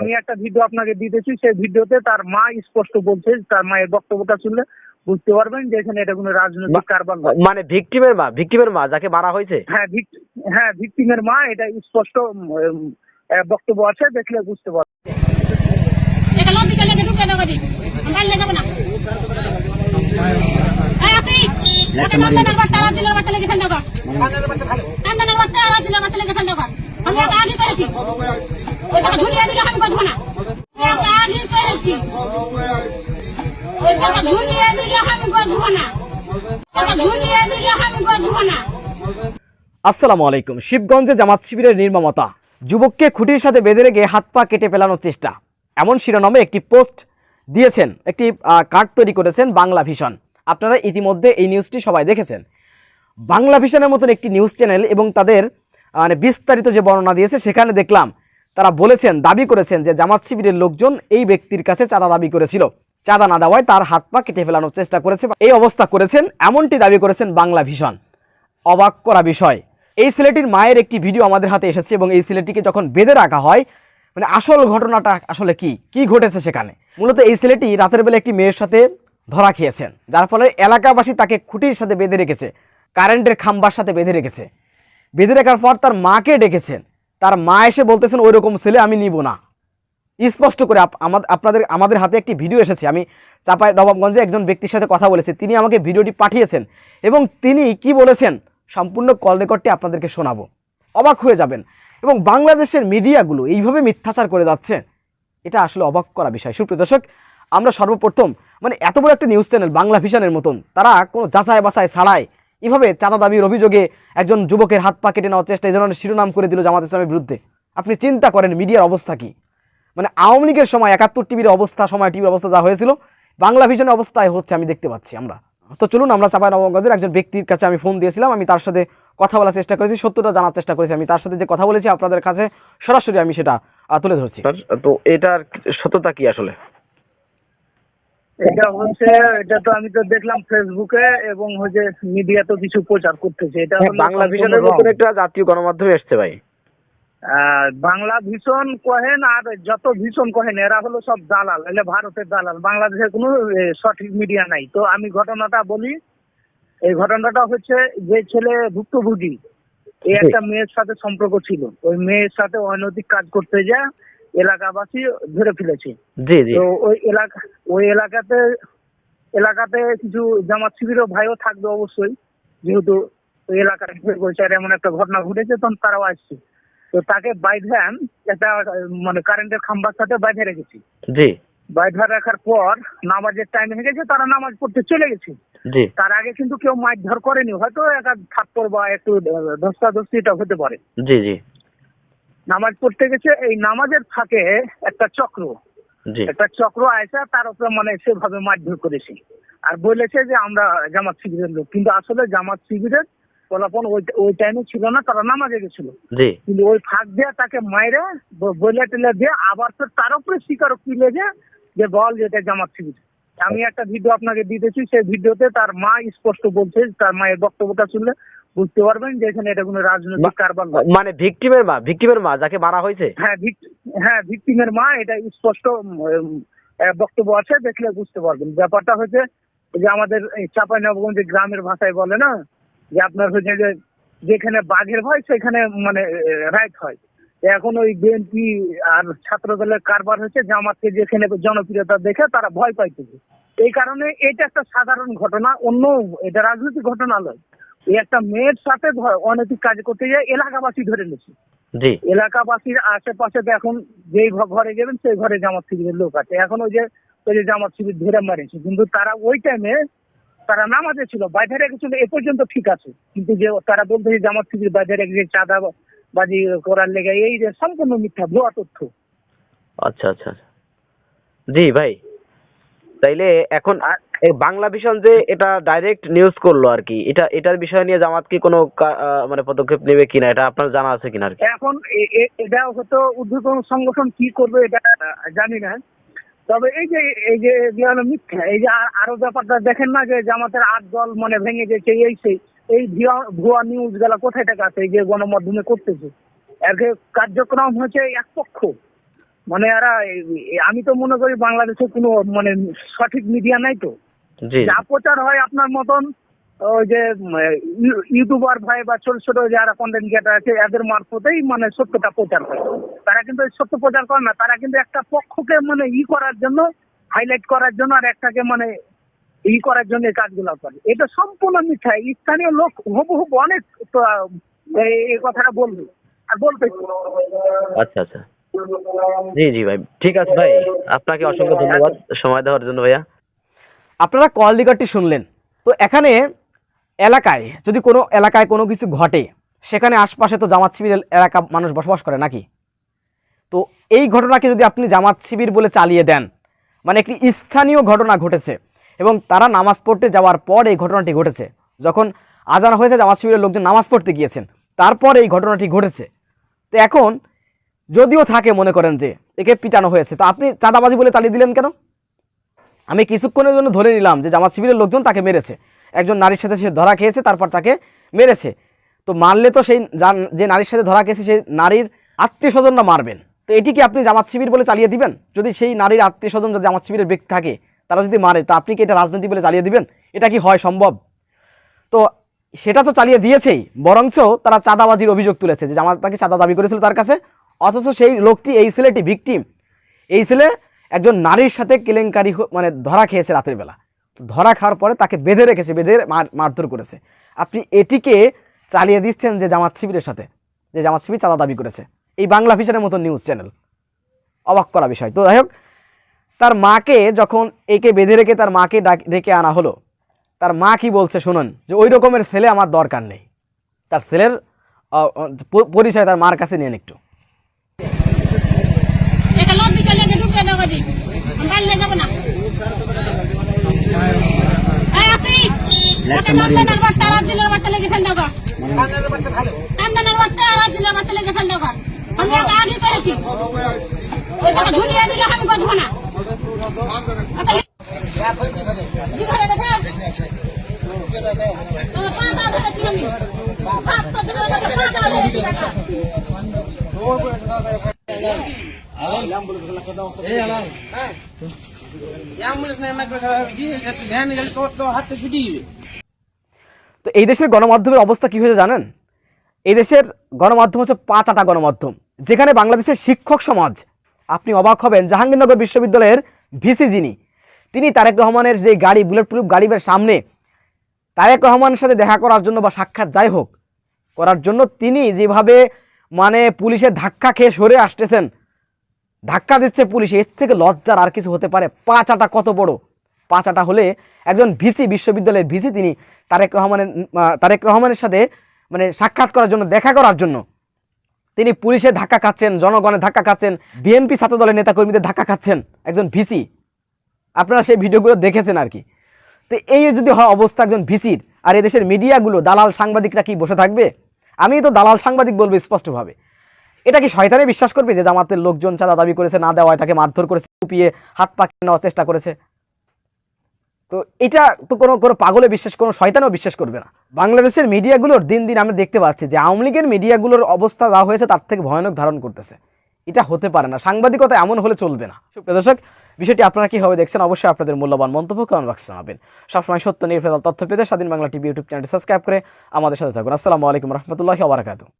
আমি একটা ভিডিও আপনাকে দিতেছি সেই ভিডিওতে তার মা স্পষ্ট বলছে তার মায়ের বক্তব্যটা শুনলে বুঝতে পারবেন যে এখানে এটা কোনো রাজনৈতিক কারবার মানে ভিকটিমের মা ভিকটিমের মা যাকে মারা হয়েছে? হ্যাঁ ভিক- হ্যাঁ ভিক্টিমের মা এটা স্পষ্ট বক্তব্য আছে দেখলে বুঝতে পারবেন। আমি আগে করেছি। আসসালামু আলাইকুম। শিবগঞ্জে জামাত শিবিরের নির্মমতা। যুবককে খুঁটির সাথে বেঁধে রেখে হাত পা কেটে ফেলানোর চেষ্টা। এমন শিরোনামে একটি পোস্ট দিয়েছেন, একটি কার্ড তৈরি করেছেন বাংলা ভিশন। আপনারা ইতিমধ্যে এই নিউজটি সবাই দেখেছেন। বাংলা ভিশনের মতন একটি নিউজ চ্যানেল এবং তাদের মানে বিস্তারিত যে বর্ণনা দিয়েছে, সেখানে দেখলাম তারা বলেছেন, দাবি করেছেন যে জামাত শিবিরের লোকজন এই ব্যক্তির কাছে চাঁদা দাবি করেছিল। চাঁদা না দেওয়ায় তার হাত পা কেটে ফেলানোর চেষ্টা করেছে এই অবস্থা করেছেন, এমনটি দাবি করেছেন বাংলা ভিশন। অবাক করা বিষয়। এই ছেলেটির মায়ের একটি ভিডিও আমাদের হাতে এসেছে এবং এই ছেলেটিকে যখন বেঁধে রাখা হয় মানে আসল ঘটনাটা আসলে কি? কি ঘটেছে সেখানে? মূলত এই ছেলেটি রাতের বেলা একটি মেয়ের সাথে ধরা খেয়েছেন, যার ফলে এলাকাবাসী তাকে খুঁটির সাথে বেঁধে রেখেছে, কারেন্টের খাম্বার সাথে বেঁধে রেখেছে। বেঁধে রাখার পর তার মাকে ডেকেছেন। তার মা এসে বলতেছেন ওই রকম ছেলে আমি নিব না। স্পষ্ট করে আপনাদের আমাদের হাতে একটি ভিডিও এসেছে। আমি চাপাই নবাবগঞ্জে একজন ব্যক্তির সাথে কথা বলেছি। তিনি আমাকে ভিডিওটি পাঠিয়েছেন এবং তিনি কি বলেছেন সম্পূর্ণ কল রেকর্ডটি আপনাদেরকে শোনাবো। অবাক হয়ে যাবেন। এবং বাংলাদেশের মিডিয়াগুলো এইভাবে মিথ্যাচার করে যাচ্ছে, এটা আসলে অবাক করা বিষয়। সুপ্রিয় দর্শক, আমরা সর্বপ্রথম মানে এত বড় একটা নিউজ চ্যানেল বাংলা ভিশনের মতন, তারা কোনো যাচাই বাছাই ছাড়াই এভাবে চাঁদা দাবির অভিযোগে একজন যুবকের হাত পা কেটে নেওয়ার চেষ্টা, এই ধরনের শিরোনাম করে দিল জামাত ইসলামের বিরুদ্ধে। আপনি চিন্তা করেন, মিডিয়ার অবস্থা কি? মানে আওয়ামী লীগের সময় একাত্তর টিভির অবস্থা, সময় টিভির অবস্থা যা হয়েছিল, বাংলা ভিশনের অবস্থায় হচ্ছে আমি দেখতে পাচ্ছি আমরা। তো চলুন আমরা চাপাই নবগঞ্জের একজন ব্যক্তির কাছে আমি ফোন দিয়েছিলাম, আমি তার সাথে কথা বলার চেষ্টা করেছি, সত্যটা জানার চেষ্টা করেছি। আমি তার সাথে যে কথা বলেছি, আপনাদের কাছে সরাসরি আমি সেটা তুলে ধরছি। তো এটার সত্যতা কি আসলে? এটা হচ্ছে এটা তো আমি তো দেখলাম ফেসবুকে এবং হচ্ছে মিডিয়া তো কিছু প্রচার করতেছে। এটা হ্যাঁ, বাংলা ভিশনের। মতন একটা জাতীয় গণমাধ্যমে এসছে ভাই। বাংলা ভীষণ কহেন আর যত ভীষণ কহেন এরা হলো সব দালাল এলে ভারতের দালাল। বাংলাদেশের কোনো সঠিক মিডিয়া নাই। তো আমি ঘটনাটা বলি এই ঘটনাটা হচ্ছে যে ছেলে ভুক্তভোগী এই একটা মেয়ের সাথে সম্পর্ক ছিল। ওই মেয়ের সাথে অনৈতিক কাজ করতে যা এলাকাবাসী ধরে ফেলেছে। জি জি। তো ওই এলাকা ওই এলাকাতে এলাকাতে কিছু জামাত শিবিরও ভাইও থাকবে অবশ্যই। যেহেতু ওই এলাকার আর এমন একটা ঘটনা ঘটেছে তখন তারাও আসছে। তো তাকে বাইধে একটা মানে কারেন্টের খাম্বার সাথে বাইধে রেখেছি। জি। বাইধে রাখার পর নামাজের টাইম হয়ে গেছে তারা নামাজ পড়তে চলে গেছে। তার আগে কিন্তু কেউ মারধর করেনি হয়তো একটা থাপ্পড় বা একটু ধস্তাধস্তি এটা হতে পারে। জি জি। নামাজ পড়তে গেছে এই নামাজের ফাঁকে একটা চক্র। একটা চক্র আয়সা তার উপরে মানে সেভাবে মারধর করেছে। আর বলেছে যে আমরা জামাত শিবিরের লোক। কিন্তু আসলে জামাত শিবিরের ফলাফল ওই ওই টাইমে ছিল না তারা নামাজে গেছিল। কিন্তু ওই ফাঁক দিয়ে তাকে মাইরে বলে টেলে দিয়ে আবার তো তার উপরে স্বীকারোক্তি লেগে যে বল যে এটা জামাত শিবির। আমি একটা ভিডিও আপনাকে দিতেছি সেই ভিডিওতে তার মা স্পষ্ট বলছে তার মায়ের বক্তব্যটা শুনলে বুঝতে পারবেন যে এখানে এটা কোনো রাজনৈতিক কারবার মানে ভিকটিমের মা ভিকটিমের মা যাকে মারা হয়েছে? হ্যাঁ হ্যাঁ ভিক্টিমের মা এটা স্পষ্ট বক্তব্য আছে দেখলে বুঝতে পারবেন। ব্যাপারটা হচ্ছে যে আমাদের চাপাই নবগঞ্জ গ্রামের ভাষায় বলে না যে আপনার হচ্ছে যে যেখানে বাঘের ভয় সেখানে মানে রাইট হয়। এখন ওই বিএনপি আর ছাত্র দলের কারবার হচ্ছে জামাতকে যেখানে জনপ্রিয়তা দেখে তারা ভয় পাইতেছে। এই কারণে এটা একটা সাধারণ ঘটনা অন্য এটা রাজনৈতিক ঘটনা নয়। এই একটা মেয়ের সাথে অনৈতিক কাজ করতে যায় এলাকাবাসী ধরে নিচ্ছে। এলাকাবাসীর আশেপাশে তো এখন যেই ঘরে গেলেন সেই ঘরে জামাত শিবিরের লোক আছে। এখন ওই যে ওই যে জামাত শিবির ধরে মারিয়েছে কিন্তু তারা ওই টাইমে তারা নামাজে ছিল বাইরে রেখেছিল এ পর্যন্ত ঠিক আছে। কিন্তু যে তারা বলতে জামাত শিবির বাইরে রেখেছে চাঁদা বাজি করার লেগে এই যে সম্পূর্ণ মিথ্যা ভুয়া তথ্য। আচ্ছা আচ্ছা আচ্ছা। জি ভাই। তাইলে এখন বাংলা ভিশন যে এটা ডাইরেক্ট নিউজ করল আর কি এটা এটার বিষয় নিয়ে জামাত কি কোনো মানে পদক্ষেপ নেবে কিনা এটা আপনার জানা আছে কিনা আর কি? এখন এটা হয়তো উদ্যোগন সংগঠন কি করবে এটা জানি না। তবে এই যে এই যে যে মিথ্যা এই যে আরও ব্যাপারটা দেখেন না যে জামাতের আট দল মানে ভেঙে গেছে এই সেই। এই ভুয়া- নিউজগুলা কোথায় টাকা আছে যে গণমাধ্যমে করতেছে। এর কার্যক্রম হচ্ছে এক পক্ষ। মানে এরা আমি তো মনে করি বাংলাদেশে কোনো মানে সঠিক মিডিয়া নাই তো। যা প্রচার হয় আপনার মতন ওই যে ইউটিউবার ভাই বা ছোট ছোট যারা কন্টেন্ট ক্রিয়েটার আছে এদের মারফতেই মানে সত্যটা প্রচার করে তারা কিন্তু সত্য প্রচার করে না তারা কিন্তু একটা পক্ষকে মানে ই করার জন্য হাইলাইট করার জন্য আর একটাকে মানে ই করার জন্য এই কাজগুলো করে। এটা সম্পূর্ণ মিথ্যা। স্থানীয় লোক হুবহু অনেক এই কথাটা বলবে। আর বলতে আচ্ছা আচ্ছা। জি জি ভাই। ঠিক আছে ভাই আপনাকে অসংখ্য ধন্যবাদ সময় দেওয়ার জন্য ভাইয়া। আপনারা কল রেকর্ডটি শুনলেন। তো এখানে এলাকায় যদি কোনো এলাকায় কোনো কিছু ঘটে সেখানে আশপাশে তো জামাত শিবির এলাকা মানুষ বসবাস করে নাকি? তো এই ঘটনাকে যদি আপনি জামাত শিবির বলে চালিয়ে দেন মানে একটি স্থানীয় ঘটনা ঘটেছে এবং তারা নামাজ পড়তে যাওয়ার পর এই ঘটনাটি ঘটেছে। যখন আজান হয়েছে, জামাত শিবিরের লোকজন নামাজ পড়তে গিয়েছেন, তারপর এই ঘটনাটি ঘটেছে। তো এখন যদিও থাকে মনে করেন যে একে পিটানো হয়েছে, তো আপনি চাঁদাবাজি বলে চালিয়ে দিলেন কেন? আমি কিছুক্ষণের জন্য ধরে নিলাম যে জামাত শিবিরের লোকজন তাকে মেরেছে। একজন নারীর সাথে সে ধরা খেয়েছে, তারপর তাকে মেরেছে। তো মারলে তো সেই যে নারীর সাথে ধরা খেয়েছে, সেই নারীর আত্মীয় স্বজনরা মারবেন। তো এটি কি আপনি জামাত শিবির বলে চালিয়ে দিবেন? যদি সেই নারীর আত্মীয় স্বজন যদি জামাত শিবিরের ব্যক্তি থাকে তারা যদি মারে, তা আপনি কি এটা রাজনীতি বলে চালিয়ে দিবেন? এটা কি হয় সম্ভব? তো সেটা তো চালিয়ে দিয়েছেই, বরঞ্চ তারা চাঁদাবাজির অভিযোগ তুলেছে যে জামাত তাকে চাঁদা দাবি করেছিল তার কাছে, অথচ সেই লোকটি এই ছেলেটি ভিকটিম এই ছেলে একজন নারীর সাথে কেলেঙ্কারি মানে ধরা খেয়েছে রাতের বেলা। ধরা খাওয়ার পরে তাকে বেঁধে রেখেছে, বেঁধে মার- মারধর করেছে। আপনি এটিকে চালিয়ে দিচ্ছেন যে জামাত শিবিরের সাথে, যে জামাত শিবির চাঁদা দাবি করেছে। এই বাংলা ফিচারের মতো নিউজ চ্যানেল। অবাক করা বিষয়। তো যাই হোক তার মাকে যখন একে বেঁধে রেখে তার মাকে ডাক- ডেকে আনা হলো তার মা কি বলছে শুনুন যে ওই রকমের ছেলে আমার দরকার নেই। তার ছেলের পরিচয় তার মার কাছে নিয়ে একটু। আগে করেছি। ওই কথা ঝুলিয়ে দিলে আমি না। তো এই দেশের গণমাধ্যমের অবস্থা কী হয়েছে জানেন? এই দেশের গণমাধ্যম হচ্ছে পাঁচ আটা গণমাধ্যম, যেখানে বাংলাদেশের শিক্ষক সমাজ, আপনি অবাক হবেন, জাহাঙ্গীরনগর বিশ্ববিদ্যালয়ের ভিসি যিনি, তিনি তারেক রহমানের যে গাড়ি বুলেট প্রুফ গাড়ির সামনে তারেক রহমানের সাথে দেখা করার জন্য বা সাক্ষাৎ যাই হোক করার জন্য তিনি যেভাবে মানে পুলিশের ধাক্কা খেয়ে সরে আসতেছেন, ধাক্কা দিচ্ছে পুলিশ, এর থেকে লজ্জার আর কিছু হতে পারে। পাঁচ আটা কত বড়? পাঁচ আটা হলে একজন ভিসি, বিশ্ববিদ্যালয়ের ভিসি তিনি তারেক রহমানের তারেক রহমানের সাথে মানে সাক্ষাৎ করার জন্য, দেখা করার জন্য তিনি পুলিশের ধাক্কা খাচ্ছেন জনগণের ধাক্কা খাচ্ছেন, বিএনপি ছাত্রদলের নেতাকর্মীদের ধাক্কা খাচ্ছেন, একজন ভিসি। আপনারা সেই ভিডিওগুলো দেখেছেন আর কি। তো এই যদি হয় অবস্থা একজন ভিসির, আর এদেশের মিডিয়াগুলো, দালাল সাংবাদিকরা কি বসে থাকবে? আমি তো দালাল সাংবাদিক বলব স্পষ্টভাবে। এটা কি শয়তানে বিশ্বাস করবে যে জামাতের লোকজন চাঁদা দাবি করেছে না দেওয়ায় তাকে মারধর করেছে, কুপিয়ে হাত পা কেটে নেওয়ার চেষ্টা করেছে? তো এটা তো কোনো কোনো পাগলে বিশ্বাস, কোনো শয়তানও বিশ্বাস করবে না। বাংলাদেশের মিডিয়াগুলোর দিন দিন আমরা দেখতে পাচ্ছি যে আওয়ামী লীগের মিডিয়াগুলোর অবস্থা যা হয়েছে তার থেকে ভয়ানক ধারণ করতেছে। এটা হতে পারে না। সাংবাদিকতা এমন হলে চলবে না। সুপ্রিয় দর্শক, বিষয়টি আপনারা কীভাবে দেখছেন অবশ্যই আপনাদের মূল্যবান মন্তব্য কমেন্ট বক্সে জানাবেন। সবসময় সত্য, নির্ভেজাল তথ্য পেতে স্বাধীন বাংলা টিভি ইউটিউব চ্যানেলটি সাবস্ক্রাইব করে আমাদের সাথে থাকুন। আসসালামু আলাইকুম রহমতুল্লাহি ওবরাকাতু